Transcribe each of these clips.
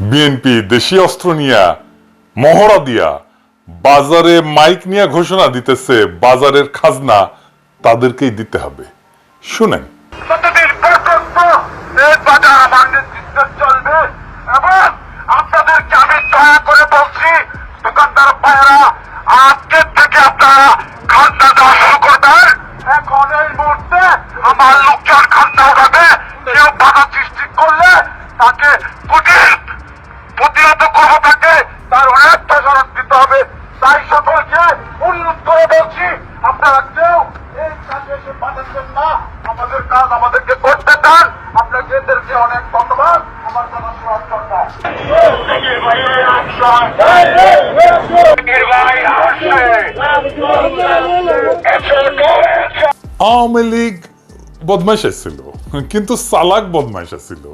BNP, দেশি অস্ত্র নিয়া, মহড়া দিয়া, বাজারে মাইক নিয়ে ঘোষণা দিতেছে, বাজারের খাজনা তাদেরকেই দিতে হবে। শুনেন। আজকের থেকে আপনারা খান্না দেওয়া শুরু করবেন। এখন এই মুহূর্তে আমার লোকজন খান্না উঠাবে কেউ বাধা সৃষ্টি করলে তাকে কঠিন প্রতিহত করব তাকে তার অনেক প্রসারণ দিতে হবে তাই সকলকে উন্নত করে বলছি আপনারা কেউ এই কাজে এসে পাঠাচ্ছেন না আমাদের কাজ আমাদেরকে করতে দেন আপনাকে এদেরকে অনেক ধন্যবাদ আমার কথা শোনার জন্য আওয়ামী লীগ বদমাইশ ছিল কিন্তু সালাক বদমাইশ ছিল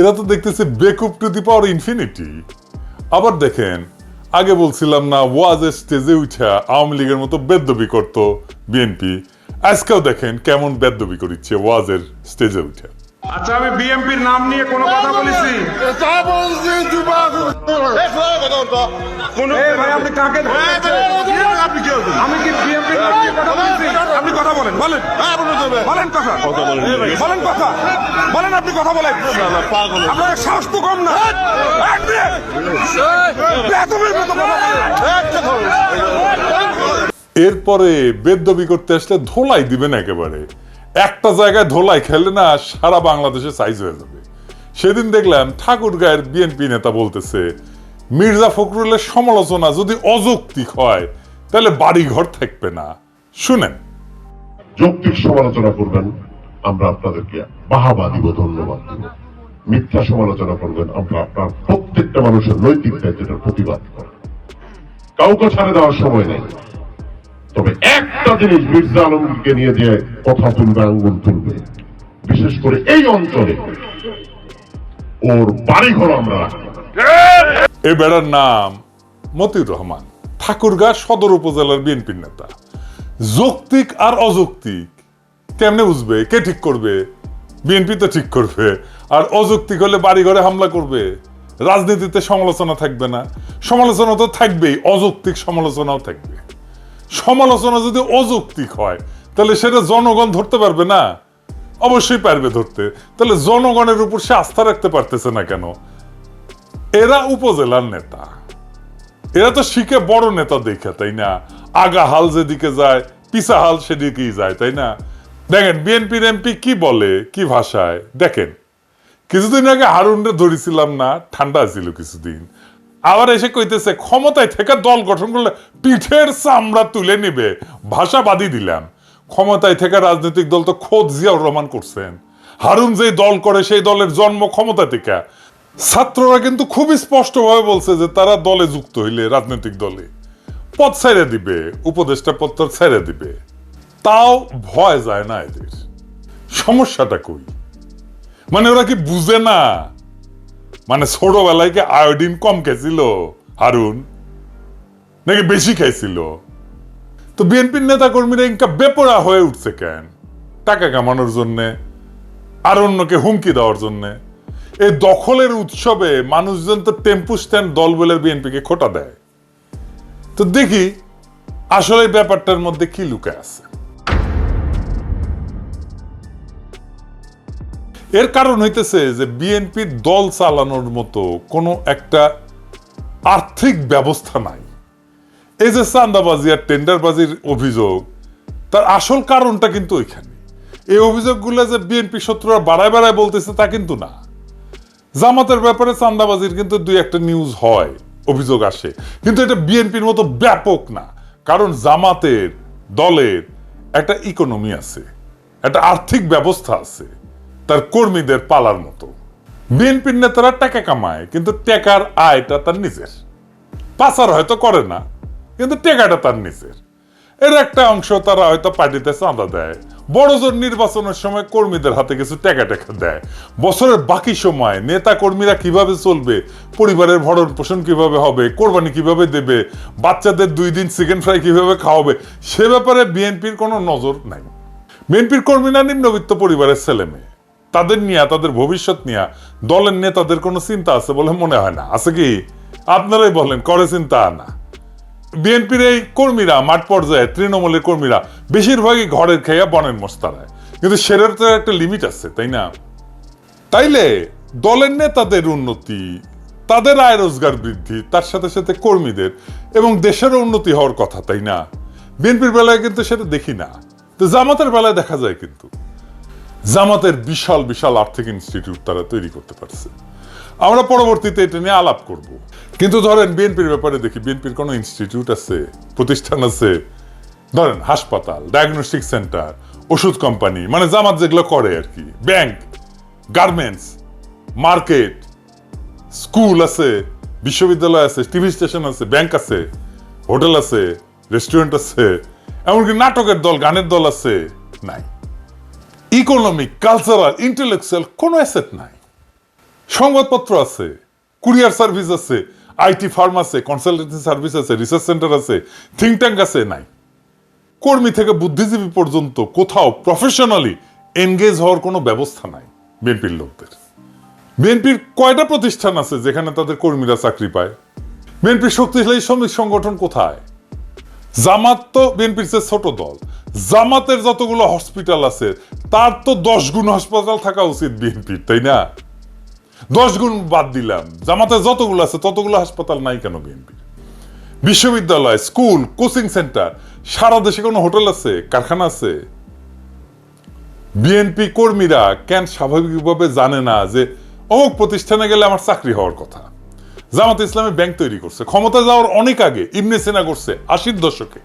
এরা তো দেখতেছে বেকুব টু দি পাওয়ার ইনফিনিটি। আবার দেখেন আগে বলছিলাম না ওয়াজের স্টেজে উঠা আওয়ামী লীগের মতো বেদবি করত বিএনপি। আজকেও দেখেন কেমন বেদবি করিচ্ছে ওয়াজের স্টেজে উঠা আচ্ছা আমি বিএমপির নাম নিয়ে কোনো কথা বলেছি। আপনি কাকে আমি কি বিএমপির কথা আপনি কথা বলেন বলেন। বলেন। কথা। বলেন কথা। বলেন আপনি কথা বলেন। আপনার সাহস তো কম না। এরপরে বেদবি করতে আসলে ধোলাই দিবেন একেবারে। একটা জায়গায় ধোলাই খেলে না সারা বাংলাদেশে সাইজ হয়ে যাবে। সেদিন দেখলাম ঠাকুর গায়ের বিএনপি নেতা বলতেছে মির্জা ফখরুলের সমালোচনা যদি অযৌক্তিক হয়, তাহলে বাড়ি ঘর থাকবে না। শুনেন। যৌক্তিক সমালোচনা করবেন, আমরা আপনাদেরকে বাহাবা দিব, ধন্যবাদ দিব। মিথ্যা সমালোচনা করবেন, আমরা আপনার প্রত্যেকটা মানুষের নৈতিক দায়িত্বের প্রতিবাদ করব। কাউকে ছাড়ে দেওয়ার সময় নেই। তবে একটা জিনিস মির্জা আলমগীরকে নিয়ে যে কথা তুলবে, আঙ্গুল তুলবে, বিশেষ করে এই অঞ্চলে, ওর বাড়িঘর আমরা রাখব। এ বেড়ার নাম মতিউর রহমান, ঠাকুরগা সদর উপজেলার বিএনপির নেতা। যৌক্তিক আর অযৌক্তিক, কেমনে বুঝবে? কে ঠিক করবে? বিএনপি তো ঠিক করবে। আর অযৌক্তিক হলে বাড়ি ঘরে হামলা করবে। রাজনীতিতে সমালোচনা থাকবে না। সমালোচনা তো থাকবেই, অযৌক্তিক সমালোচনাও থাকবে। সমালোচনা যদি অযৌক্তিক হয়, তাহলে সেটা জনগণ ধরতে পারবে না। অবশ্যই পারবে ধরতে। তাহলে জনগণের উপর সে আস্থা রাখতে পারতেছে না কেন? এরা উপজেলার নেতা। এরা তো শিখে বড় নেতা দেখে, তাই না? আগা হাল যেদিকে যায়, পিসা হাল সেদিকেই যায়, তাই না? দেখেন, বিএনপির এমপি কি বলে, কি ভাষায়? দেখেন, কিছুদিন আগে হারুনরে ধরেছিলাম না, ঠান্ডা ছিল কিছুদিন। আবার এসে কইতেছে, ক্ষমতায় থেকে দল গঠন করলে পিঠের চামড়া তুলে নিবে। ভাষা বাদই দিলাম। ক্ষমতায় থেকে রাজনৈতিক দল তো খোদ জিয়াউর রহমান করছেন। হারুন যেই দল করে, সেই দলের জন্ম ক্ষমতা থেকে। ছাত্ররা কিন্তু খুবই স্পষ্টভাবে বলছে যে তারা দলে যুক্ত হইলে, রাজনৈতিক দলে। পদ ছেড়ে দিবে, উপদেষ্টা পত্র ছেড়ে দিবে। তাও ভয় যায় না এদের। সমস্যাটা কই? মানে ওরা কি বুঝে না? মানে ছোটবেলায় কি আয়োডিন কম খেয়েছিল, হারুন? নাকি বেশি খাইছিল? তো বিএনপির নেতা কর্মীরা ইনকা বেপরা হয়ে উঠছে কেন? টাকা কামানোর জন্যে, আর অন্যকে হুমকি দেওয়ার জন্যে। এই দখলের উৎসবে মানুষজন তো টেম্পু স্ট্যান্ড দল বলে বিএনপিকে খোটা দেয়। তো দেখি, আসলে ব্যাপারটার মধ্যে কি লুকে আছে। এর কারণ হইতেছে যে বিএনপির দল চালানোর মতো কোনো একটা আর্থিক ব্যবস্থা নাই। এই যে চান্দাবাজি আর টেন্ডারবাজির অভিযোগ, তার আসল কারণটা কিন্তু ওইখানে। এই অভিযোগগুলো যে বিএনপি শত্রুরা বাড়ায় বাড়ায় বলতেছে তা কিন্তু না। জামাতের ব্যাপারে চান্দাবাজির কিন্তু দুই একটা নিউজ হয়, অভিযোগ আসে। কিন্তু এটা বিএনপির মতো ব্যাপক না, কারণ জামাতের দলের একটা ইকোনমি আছে, একটা আর্থিক ব্যবস্থা আছে, তার কর্মীদের পালার মতো। বিএনপির নেতারা টাকা কামায়, কিন্তু টাকার আয়টা তার নিজের। পাচার হয়তো করে না, কিন্তু টেকাটা তার নিজের। এর একটা অংশ তারা হয়তো পার্টিতে চাঁদা দেয়। বড় জোর নির্বাচনের সময় কর্মীদের হাতে কিছু টেকা টেকা দেয়। বছরের বাকি সময় নেতা কর্মীরা কীভাবে চলবে, পরিবারের ভরণ পোষণ কীভাবে হবে, কোরবানি কীভাবে দেবে, বাচ্চাদের দুই দিন চিকেন ফ্রাই কীভাবে খাওয়াবে, সে ব্যাপারে বিএনপির কোনো নজর নাই। বিএনপির কর্মীরা নিম্নবিত্ত পরিবারের ছেলে মেয়ে। তাদের নিয়ে, তাদের ভবিষ্যৎ নিয়ে দলের নেতাদের কোনো চিন্তা আছে বলে মনে হয় না। আছে কি? আপনারাই বলেন, করে চিন্তা না। বিএনপির এই কর্মীরা মাঠ পর্যায়ে তৃণমূলের কর্মীরা বেশিরভাগই ঘরের খেয়া বনের মস্তারায়। কিন্তু সেটার তো একটা লিমিট আছে, তাই না? তাইলে দলের নেতাদের উন্নতি, তাদের আয় রোজগার বৃদ্ধি, তার সাথে সাথে কর্মীদের এবং দেশের উন্নতি হওয়ার কথা, তাই না? বিএনপির বেলায় কিন্তু সেটা দেখি না। তো জামাতের বেলায় দেখা যায় কিন্তু। জামাতের বিশাল বিশাল আর্থিক ইনস্টিটিউট তারা তৈরি করতে পারছে। আমরা পরবর্তীতে এটা নিয়ে আলাপ করব। কিন্তু ধরেন বিএনপির ব্যাপারে দেখি, বিএনপির কোনো ইনস্টিটিউট আছে, প্রতিষ্ঠান আছে, ধরেন হাসপাতাল ডায়াগনস্টিক সেন্টার ওষুধ কোম্পানি মানে জামাত যেগুলো করে আর কি ব্যাংক গার্মেন্টস মার্কেট স্কুল আছে, বিশ্ববিদ্যালয় আছে টিভি স্টেশন আছে ব্যাংক আছে হোটেল আছে রেস্টুরেন্ট আছে, এমনকি নাটকের দল, গানের দল আছে, নাই। ইকোনমিক কালচারাল ইন্টেলেকচুয়াল কোনো অ্যাসেট নাই। সংবাদপত্র আছে, কুরিয়ার সার্ভিস আছে আইটি ফার্ম আছে, কনসালটেন্সি সার্ভিস আছে, রিসার্চ সেন্টার আছে, থিঙ্ক ট্যাঙ্ক আছে, নাই। কর্মী থেকে বুদ্ধিজীবী পর্যন্ত কোথাও প্রফেশনালি এনগেজ হওয়ার কোনো ব্যবস্থা নাই বিএনপির লোকদের। বিএনপির কয়টা প্রতিষ্ঠান আছে যেখানে তাদের কর্মীরা চাকরি পায়? বিএনপির শক্তিশালী শ্রমিক সংগঠন কোথায়? জামাত তো বিএনপির চেয়ে ছোট দল। জামাতের যতগুলো হসপিটাল আছে, তার তো দশ গুণ হাসপাতাল থাকা উচিত বিএনপির, তাই না? দশ গুণ বাদ দিলাম। জামাতের যতগুলো আছে, ততগুলো হাসপাতাল নাই কেন বিএনপির বিশ্ববিদ্যালয়, স্কুল, কোচিং সেন্টার, সারা দেশে কোনো হোটেল আছে, কারখানা আছে? বিএনপি কর্মীরা কেন স্বাভাবিকভাবে জানে না যে অমুক প্রতিষ্ঠানে গেলে আমার চাকরি হওয়ার কথা? জামাত ইসলামী ব্যাংক তৈরি করছে। ক্ষমতা যাওয়ার অনেক আগে ইবনে সেনা করছে আশির দশকে।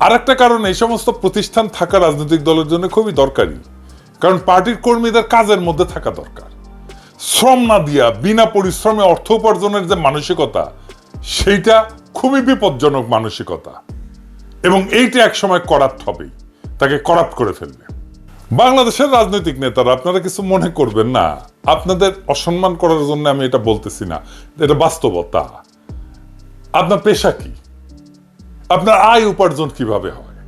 আর একটা কারণ, এই সমস্ত প্রতিষ্ঠান থাকা রাজনৈতিক দলের জন্য খুবই দরকারি। কারণ পার্টির কর্মীদের কাজের মধ্যে থাকা দরকার। শ্রম না দিয়া, বিনা পরিশ্রমে অর্থ উপার্জনের যে মানসিকতা, সেইটা খুবই বিপজ্জনক মানসিকতা। এবং এইটা একসময় করাপ্ট হবেই, তাকে করাপ্ট করে ফেলবে বাংলাদেশের রাজনৈতিক নেতারা, আপনারা কিছু মনে করবেন না। আপনাদের অসম্মান করার জন্য আমি এটা বলতেছি না, এটা বাস্তবতা। আপনার পেশা কি? আপনার আয় উপার্জন কীভাবে হয়?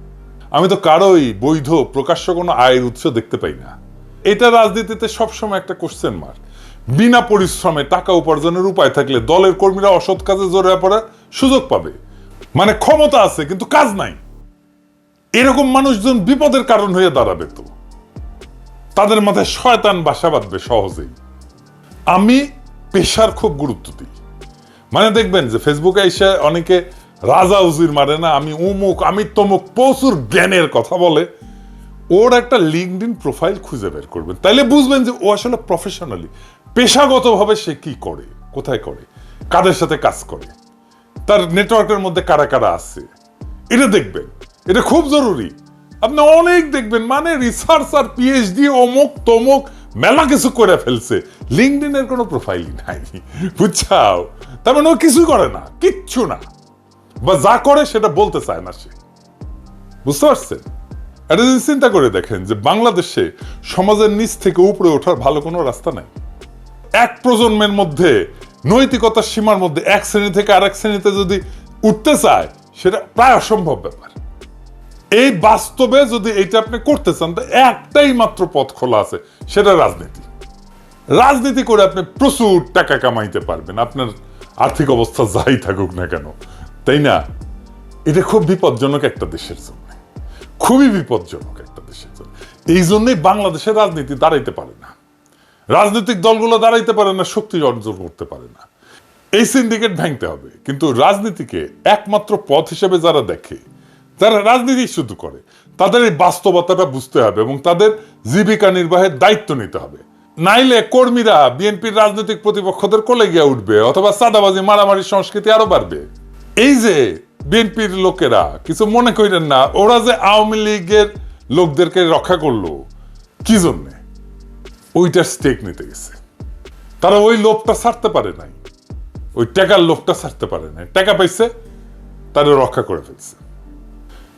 আমি তো কারোই বৈধ, প্রকাশ্য কোনো আয়ের উৎস দেখতে পাই না। এটা রাজনীতিতে সবসময় একটা কোশ্চেন মার্ক বিনা পরিশ্রমে টাকা উপার্জনের উপায় থাকলে দলের কর্মীরা অসৎ কাজে জড়িয়ে পড়ার সুযোগ পাবে। মানে ক্ষমতা আছে, কিন্তু কাজ নাই। এরকম মানুষজন বিপদের কারণ হয়ে দাঁড়াবে তো। তাদের মাথায় শয়তান বাসা বাঁধবে সহজেই। আমি পেশার খুব গুরুত্ব দিই। মানে দেখবেন যে ফেসবুকে এসে অনেকে রাজা উজির মারে না, আমি উমুক, আমি তমুক, প্রচুর জ্ঞানের কথা বলে। ওর একটা লিঙ্কড ইন প্রোফাইল খুঁজে বের করবেন। তাইলে বুঝবেন যে ও আসলে প্রফেশনালি পেশাগতভাবে সে কি করে? কোথায় করে? কাদের সাথে কাজ করে? তার নেটওয়ার্কের মধ্যে কারা কারা আছে? এটা দেখবেন। এটা খুব জরুরি। আপনি অনেক দেখবেন মানে রিসার্চ আর পিএইচডি অমুক, তমুক, মেলা কিছু করে ফেলছে। লিঙ্কডিনের কোনো প্রোফাইলই নাই। বুঝছাও? তার মানে ও কিছু করে না, কিচ্ছু না। বা যা করে সেটা বলতে চায় না সে। বুঝতে পারছেন? এটা যদি চিন্তা করে দেখেন যে বাংলাদেশে সমাজের নিচ থেকে উপরে ওঠার ভালো কোনো রাস্তা নাই। এক প্রজন্মের মধ্যে, নৈতিকতার সীমার মধ্যে, এক শ্রেণি থেকে আরেক শ্রেণীতে যদি উঠতে চায়, সেটা প্রায় অসম্ভব ব্যাপার। এই বাস্তবে যদি এটা আপনি করতে চান, তো একটাই মাত্র পথ খোলা আছে, সেটা রাজনীতি। রাজনীতি করে আপনি প্রচুর টাকা কামাইতে পারবেন, আপনার আর্থিক অবস্থা যাই থাকুক না কেন, তাই না? এটা খুব বিপজ্জনক একটা দেশের জন্য, খুবই বিপজ্জনক একটা দেশের জন্য। এই জন্যই বাংলাদেশের রাজনীতি দাঁড়াইতে পারে না। রাজনৈতিক দলগুলো দাঁড়াইতে পারে না, শক্তি অর্জন করতে পারে না। এই সিন্ডিকেট ভাঙতে হবে। কিন্তু রাজনীতিকে একমাত্র পথ হিসেবে যারা দেখে, যারা রাজনীতি শুধু করে, তাদের এই বাস্তবতাটা বুঝতে হবে এবং তাদের জীবিকা নির্বাহের দায়িত্ব নিতে হবে। নাইলে কর্মীরা বিএনপির রাজনৈতিক প্রতিপক্ষদের কোলে গিয়ে উঠবে অথবা সাদাবাজি মারামারি সংস্কৃতি আরও বাড়বে। এই যে বিএনপির লোকেরা কিছু মনে করেন না, ওরা যে আওয়ামী লীগের লোকদেরকে রক্ষা করল, কি জন্যে? ওইটার স্টেক নিতে গেছে। তারা ওই লোভটা ছাড়তে পারে নাই। ওই টাকার লোভটা ছাড়তে পারে নাই। টাকা পাইছে, তারা রক্ষা করে ফেলছে।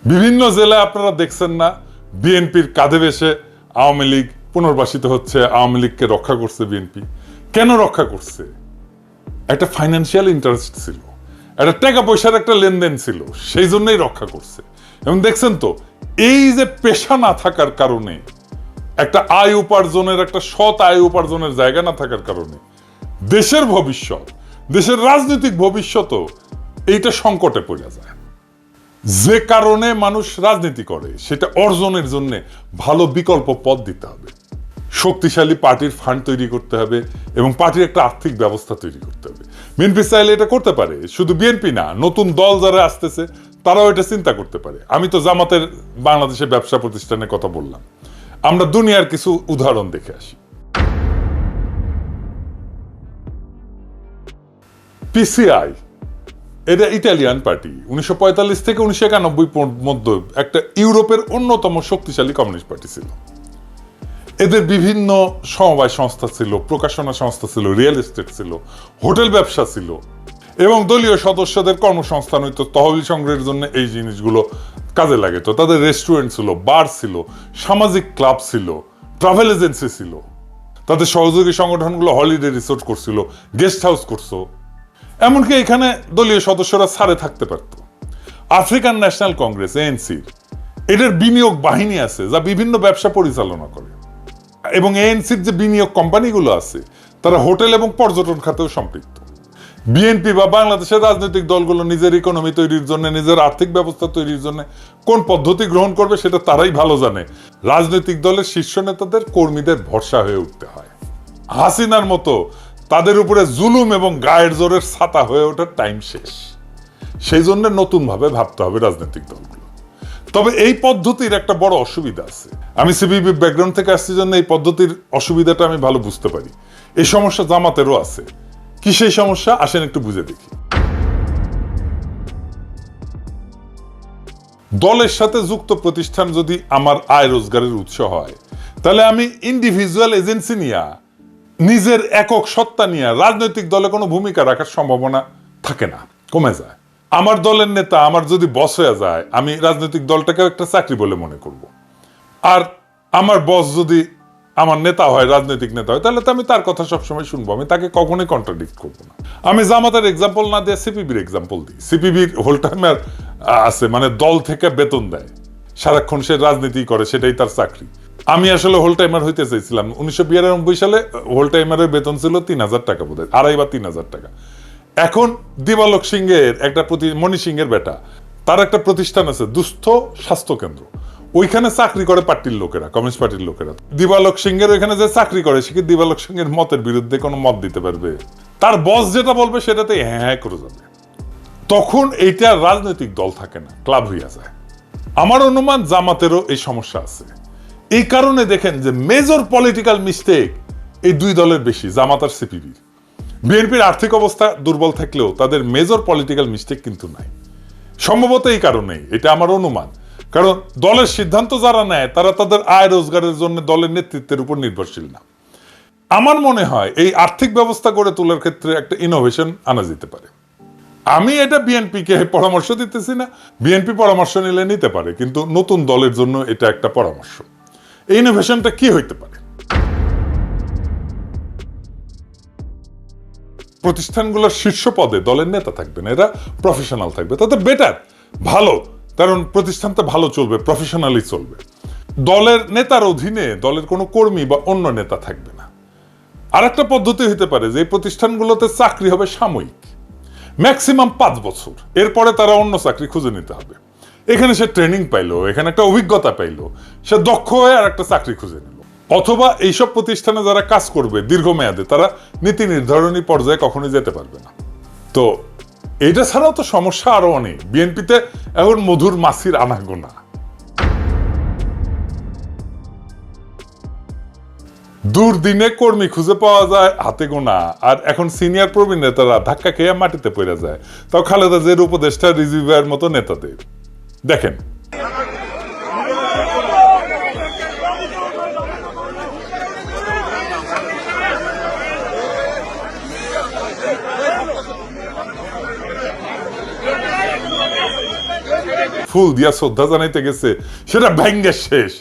বিভিন্ন জেলায় আপনারা দেখছেন না, বিএনপির কাঁধে বেসে আওয়ামী লীগ পুনর্বাসিত হচ্ছে, আওয়ামী লীগকে রক্ষা করছে বিএনপি। কেন রক্ষা করছে? একটা ফাইন্যান্সিয়াল ইন্টারেস্ট ছিল। একটা টাকা পয়সার একটা লেনদেন ছিল, সেই জন্যই রক্ষা করছে। এবং দেখছেন তো, এই যে পেশা না থাকার কারণে একটা আয় উপার্জনের, একটা সৎ আয় উপার্জনের জায়গা না থাকার কারণে। দেশের ভবিষ্যৎ, দেশের রাজনৈতিক ভবিষ্যৎও এইটা সংকটে পড়ে যায়। যে কারণে মানুষ রাজনীতি করে, সেটা অর্জনের জন্য ভালো বিকল্প পথ দিতে হবে। শক্তিশালী পার্টির ফান্ড তৈরি করতে হবে এবং পার্টির একটা আর্থিক ব্যবস্থা তৈরি করতে হবে। বিএনপি চাইলে এটা করতে পারে, শুধু বিএনপি না, নতুন দল যারা আসতেছে, তারাও এটা চিন্তা করতে পারে। আমি তো জামাতের বাংলাদেশের ব্যবসা প্রতিষ্ঠানের কথা বললাম। আমরা দুনিয়ার কিছু উদাহরণ দেখে আসি। পিসিআই এটা ইটালিয়ান পার্টি উনিশশো পঁয়তাল্লিশ থেকে উনিশশো একানব্বই মধ্যে একটা ইউরোপের অন্যতম শক্তিশালী কমিউনিস্ট পার্টি ছিল। এদের বিভিন্ন সমবায় সংস্থা ছিল, প্রকাশনা সংস্থা ছিল রিয়েল এস্টেট ছিল, হোটেল ব্যবসা ছিল এবং দলীয় সদস্যদের কর্মসংস্থান হইতো তহবিল সংগ্রহের জন্য এই জিনিসগুলো কাজে লাগে তো। তাদের রেস্টুরেন্ট ছিল বার ছিল, সামাজিক ক্লাব ছিল ট্রাভেল এজেন্সি ছিল। তাদের সহযোগী সংগঠনগুলো হলিডে রিসোর্ট করছিল গেস্ট হাউস করছ। এমনকি এখানে দলীয় সদস্যরা ছাড়ে থাকতে পারত। আফ্রিকান ন্যাশনাল কংগ্রেস এএনসির এটার বিনিয়োগ বাহিনী আছে যা বিভিন্ন ব্যবসা পরিচালনা করে। এবং এএনসির যে বিনিয়োগ কোম্পানিগুলো আছে, তারা হোটেল এবং পর্যটন খাতেও সম্পৃক্ত। বিএনপি বা বাংলাদেশের রাজনৈতিক দলগুলো নিজের ইকোনমি তৈরির জন্য, নিজের আর্থিক ব্যবস্থা তৈরির জন্য কোন পদ্ধতি গ্রহণ করবে সেটা তারাই ভালো জানে। রাজনৈতিক দলের শীর্ষ নেতাদের কর্মীদের ভরসা হয়ে উঠতে হয়। হাসিনার মতো তাদের উপরে জুলুম এবং গায়ের জোরের ছাতা হয়ে ওঠার টাইম শেষ। সেই জন্য নতুনভাবে ভাবতে হবে রাজনৈতিক দলগুলো। তবে এই পদ্ধতির একটা বড় অসুবিধা আছে। আমি সিবিবি ব্যাকগ্রাউন্ড থেকে আসছি জন্য এই পদ্ধতির অসুবিধাটা আমি ভালো বুঝতে পারি। এই সমস্যা জামাতেরও আছে। কি সেই সমস্যা? আসেন একটু বুঝে দেখি। দলের সাথে যুক্ত প্রতিষ্ঠান যদি আমার আয় রোজগারের উৎস হয়, তাহলে আমি ইন্ডিভিজুয়াল এজেন্সি নিয়ে, নিজের একক সত্তা নিয়ে রাজনৈতিক দলে কোনো ভূমিকা রাখার সম্ভাবনা থাকে না, কমে যায়। আমার দলের নেতা আমার যদি বস হয়ে যায়, আমি রাজনৈতিক দলটাকে একটা চাকরি বলে মনে করব। আর আমার বস যদি আমার নেতা হয়, রাজনৈতিক নেতা হয়, তাহলে তো আমি তার কথা সবসময় শুনব। আমি তাকে কখনোই কন্ট্রাডিক্ট করব না। আমি জামাতের এক্সাম্পল না দিয়ে সিপিবির এক্সাম্পল দিই। সিপিবির হোল টাইমার আছে মানে দল থেকে বেতন দেয়। সারাক্ষণ সে রাজনীতি করে, সেটাই তার চাকরি। আমি আসলে হোল টাইমার হইতে চাইছিলাম। উনিশশো বিরানব্বই সালে হোল টাইমারের বেতন ছিল তিন হাজার টাকা বোধ হয় আড়াই বা তিন হাজার টাকা। এখন দিবালক সিংহের একটা প্রতি, মণি সিংহের বেটা, তার একটা প্রতিষ্ঠান আছে, দুস্থ স্বাস্থ্য কেন্দ্র। ওইখানে চাকরি করে পার্টির লোকেরা, কমিউনিস্ট পার্টির লোকেরা। দিবালক সিংহের ওইখানে যে চাকরি করে, সে কি দিবালক সিংহের মতের বিরুদ্ধে কোনো মত দিতে পারবে? তার বস যেটা বলবে সেটাতে হ্যাঁ হ্যাঁ করে যাবে। তখন এইটা রাজনৈতিক দল থাকে না, ক্লাব হইয়া যায়। আমার অনুমান, জামাতেরও এই সমস্যা আছে। এই কারণে দেখেন যে মেজর পলিটিক্যাল মিস্টেক এই দুই দলের বেশি, জামাত আর সিপিবির বিএনপির আর্থিক অবস্থা দুর্বল থাকলেও তাদের মেজর পলিটিক্যাল মিস্টেক কিন্তু নাই। সম্ভবত এই কারণেই, এটা আমার অনুমান। কারণ দলের সিদ্ধান্ত যারা নেয়, তারা তাদের আয় রোজগারের জন্য দলের নেতৃত্বের উপর নির্ভরশীল না। আমার মনে হয় এই আর্থিক ব্যবস্থা গড়ে তোলার ক্ষেত্রে একটা ইনোভেশন আনা যেতে পারে। আমি এটা বিএনপিকে পরামর্শ দিতেছি না। বিএনপি পরামর্শ নিলে নিতে পারে, কিন্তু নতুন দলের জন্য এটা একটা পরামর্শ। এই ইনোভেশনটা কি হইতে পারে? প্রতিষ্ঠানগুলোর শীর্ষ পদে দলের নেতা থাকবেন, এরা প্রফেশনাল থাকবে তাতে বেটার ভালো। কারণ প্রতিষ্ঠানটা ভালো চলবে প্রফেশনালি চলবে। দলের নেতার অধীনে দলের কোনো কর্মী বা অন্য নেতা থাকবে না। আর একটা পদ্ধতি হতে পারে যে প্রতিষ্ঠানগুলোতে চাকরি হবে সাময়িক ম্যাক্সিমাম পাঁচ বছর। এরপরে তারা অন্য চাকরি খুঁজে নিতে হবে। এখানে সে ট্রেনিং পাইলো, এখানে একটা অভিজ্ঞতা পাইলো, সে দক্ষ হয়ে আর একটা চাকরি খুঁজে নিল। অথবা এইসব প্রতিষ্ঠানে যারা কাজ করবে দীর্ঘমেয়াদে, তারা নীতি নির্ধারণী পর্যায়ে কখনোই যেতে পারবে না। তো এটা ছাড়াও তো সমস্যা আরও অনেক। বিএনপিতে এখন মধুর মাসির আনাগোনা। দুর্দিনে কর্মী খুঁজে পাওয়া যায় হাতে গোনা, আর এখন সিনিয়র প্রবীণ নেতারা ধাক্কা খেয়ে মাটিতে পড়ে যায়। তাও খালেদা জের উপদেষ্টা রিজিভার মতো নেতাদের। দেখেন ফুল দিয়া শ্রদ্ধা জানাইতে গেছে, সেটা ভেঙ্গে শেষ।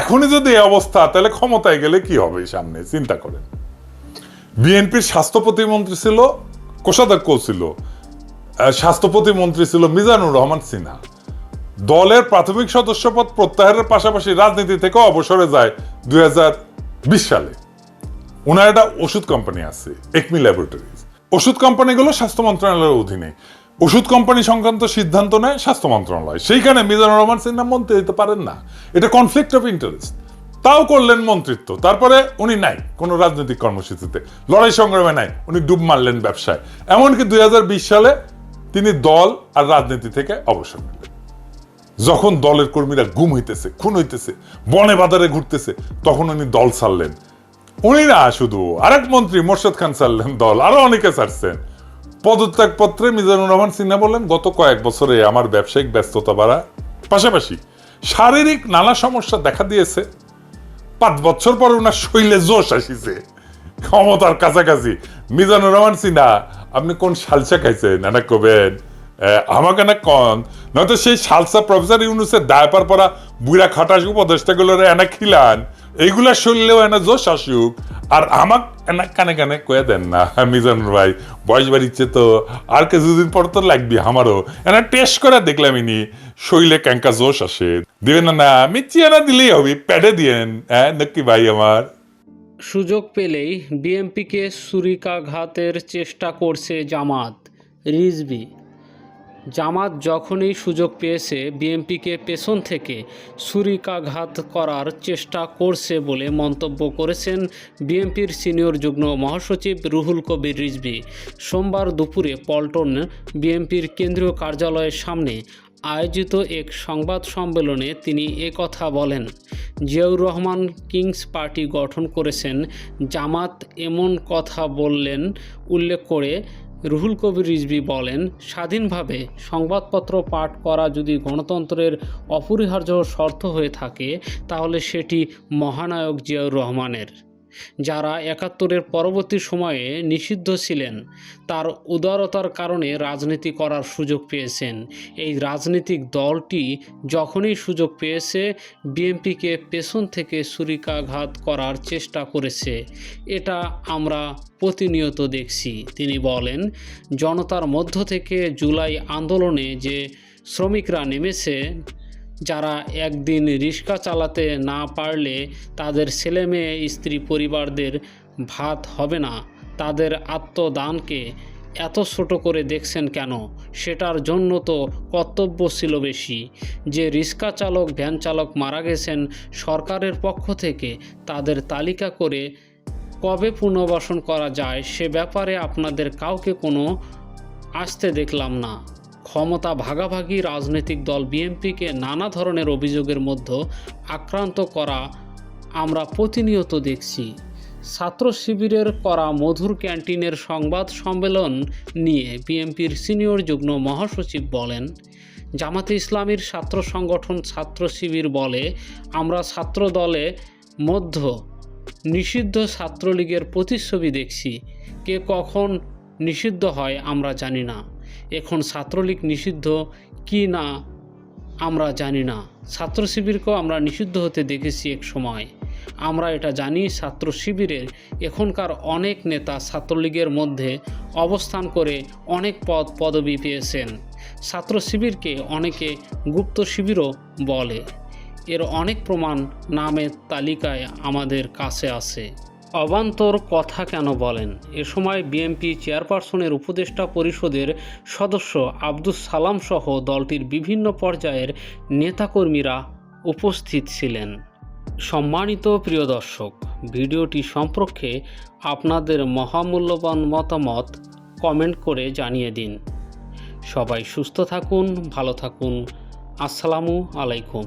এখনই যদি এই অবস্থা, তাহলে ক্ষমতায় গেলে কি হবে সামনে? চিন্তা করেন। বিএনপির স্বাস্থ্য প্রতিমন্ত্রী ছিল, কোষাধ্যক্ষ ছিল। স্বাস্থ্য প্রতিমন্ত্রী ছিল মিজানুর রহমান সিনহা। দলের প্রাথমিক সদস্যপদ প্রত্যাহারের পাশাপাশি রাজনীতি থেকে অবসরে যায় দুই হাজার বিশ সালে। ওনার একটা ওষুধ কোম্পানি আছে, একমি ল্যাবরেটরিজ। ওষুধ কোম্পানিগুলো স্বাস্থ্য মন্ত্রণালয়ের অধীনে। ওষুধ কোম্পানি সংক্রান্ত সিদ্ধান্ত নেয় স্বাস্থ্য মন্ত্রণালয়। সেইখানে মিজানুর রহমান সিনহা মন্ত্রী হতে পারেন না। এটা কনফ্লিক্ট অফ ইন্টারেস্ট তাও করলেন মন্ত্রিত্ব। তারপরে উনি নাই কোনো রাজনৈতিক কর্মসূচিতে। লড়াই সংগ্রামে নাই। উনি ডুব মারলেন ব্যবসায়। এমনকি দুই সালে তিনি দল আর রাজনীতি থেকে অবসর নিলেন। যখন দলের কর্মীরা গুম হইতেছে, খুন হইতেছে, বনে বাজারে ঘুরতেছে, তখন উনি দল ছাড়লেন। উনি না শুধু আরেক মন্ত্রী মোর্শেদ খান ছাড়লেন দল। আরও অনেকে ছাড়ছেন। পদত্যাগ পত্রে মিজানুর রহমান সিনহা বললেন, গত কয়েক বছরে আমার ব্যবসায়িক ব্যস্ততা বাড়া পাশাপাশি, শারীরিক নানা সমস্যা দেখা দিয়েছে। পাঁচ বছর পর ওনার শৈলে জোশ আসিছে। ক্ষমতার কাছাকাছি। মিজানুর রহমান সিনহা, আপনি কোন সালসা খাইছেন? এনা কবেন? আমাকে না কন। নয়তো সেই সালসা প্রফেসর ইউনুসের দায়পার পরা বুড়া খাটাস উপদেষ্টাগুলোর এনা খিলান। এইগুলা শুনলেও এনা জোশ আসুক। আর আমাক এনা কানে কানে কয়ে দেন না মিজান ভাই, বয়স বাড়িচ্ছে তো, আর কিছুদিন পর তো লাগবি আমারও। এনা টেস্ট করে দেখলাম ইনি, শৈলে ক্যাঙ্কা জোশ আসে। দিবেন না না মিচ্ছি এনা দিলেই হবে, প্যাডে দিয়েন হ্যাঁ নাকি ভাই আমার? সুযোগ পেলেই বিএমপিকে ছুরিকাঘাতের চেষ্টা করছে জামাত রিজবি জামাত যখনই সুযোগ পেয়েছে, বিএনপিকে পেছন থেকে ছুরিকাঘাত করার চেষ্টা করছে বলে মন্তব্য করেছেন বিএনপির সিনিয়র যুগ্ম মহাসচিব রুহুল কবির রিজবি সোমবার দুপুরে পল্টন বিএনপির কেন্দ্রীয় কার্যালয়ের সামনে আয়োজিত এক সংবাদ সম্মেলনে তিনি কথা বলেন, জিয়াউর রহমান কিংস পার্টি গঠন করেছেন, জামাত এমন কথা বললেন, উল্লেখ করে রুহুল কবির রিজভি বলেন, স্বাধীনভাবে সংবাদপত্র পাঠ করা যদি গণতন্ত্রের অপরিহার্য শর্ত হয়ে থাকে, তাহলে সেটি মহানায়ক জিয়াউর রহমানের। যারা একাত্তরের পরবর্তী সময়ে নিষিদ্ধ ছিলেন, তার উদারতার কারণে রাজনীতি করার সুযোগ পেয়েছেন। এই রাজনৈতিক দলটি যখনই সুযোগ পেয়েছে, বিএনপিকে পেছন থেকে ছুরিকাঘাত করার চেষ্টা করেছে। এটা আমরা প্রতিনিয়ত দেখছি। তিনি বলেন, জনতার মধ্য থেকে জুলাই আন্দোলনে যে শ্রমিকরা নেমেছে যারা একদিন রিক্সা চালাতে না পারলে তাদের ছেলে মেয়ে স্ত্রী পরিবারদের ভাত হবে না। তাদের আত্মদানকে এত ছোট করে দেখছেন কেন? সেটার জন্য তো কর্তব্য ছিল বেশি। যে রিক্সা চালক, ভ্যান চালক মারা গেছেন সরকারের পক্ষ থেকে তাদের তালিকা করে কবে পুনর্বাসন করা যায় সে ব্যাপারে আপনাদের কাউকে কোনো আসতে দেখলাম না। ক্ষমতা ভাগাভাগি রাজনৈতিক দল বিএনপিকে নানা ধরনের অভিযোগের মধ্যে আক্রান্ত করা আমরা প্রতিনিয়ত দেখছি। ছাত্র শিবিরের করা মধুর ক্যান্টিনের সংবাদ সম্মেলন নিয়ে বিএনপির সিনিয়র যুগ্ম মহাসচিব বলেন, জামাতে ইসলামীর ছাত্র সংগঠন ছাত্র শিবির বলে, আমরা ছাত্র দলে মধ্য নিষিদ্ধ ছাত্রলীগের প্রতিচ্ছবি দেখছি। কে কখন নিষিদ্ধ হয় আমরা জানি না। এখন ছাত্রলীগ নিষিদ্ধ কি না আমরা জানি না। ছাত্র শিবিরকেও আমরা নিষিদ্ধ হতে দেখেছি এক সময়। আমরা এটা জানি ছাত্র শিবিরের এখনকার অনেক নেতা ছাত্রলীগের মধ্যে অবস্থান করে অনেক পদ পদবি পেয়েছেন। ছাত্র শিবিরকে অনেকে গুপ্ত শিবিরও বলে। এর অনেক প্রমাণ নামের তালিকায় আমাদের কাছে আছে। অবান্তর কথা কেন বলেন? এ সময় বিএনপি চেয়ারপারসনের উপদেষ্টা পরিষদের সদস্য আব্দুস সালাম সহ দলটির বিভিন্ন পর্যায়ের নেতাকর্মীরা উপস্থিত ছিলেন। সম্মানিত প্রিয় দর্শক, ভিডিওটি সম্পর্কে আপনাদের মহামূল্যবান মতামত কমেন্ট করে জানিয়ে দিন। সবাই সুস্থ থাকুন, ভালো থাকুন। আসসালামু আলাইকুম।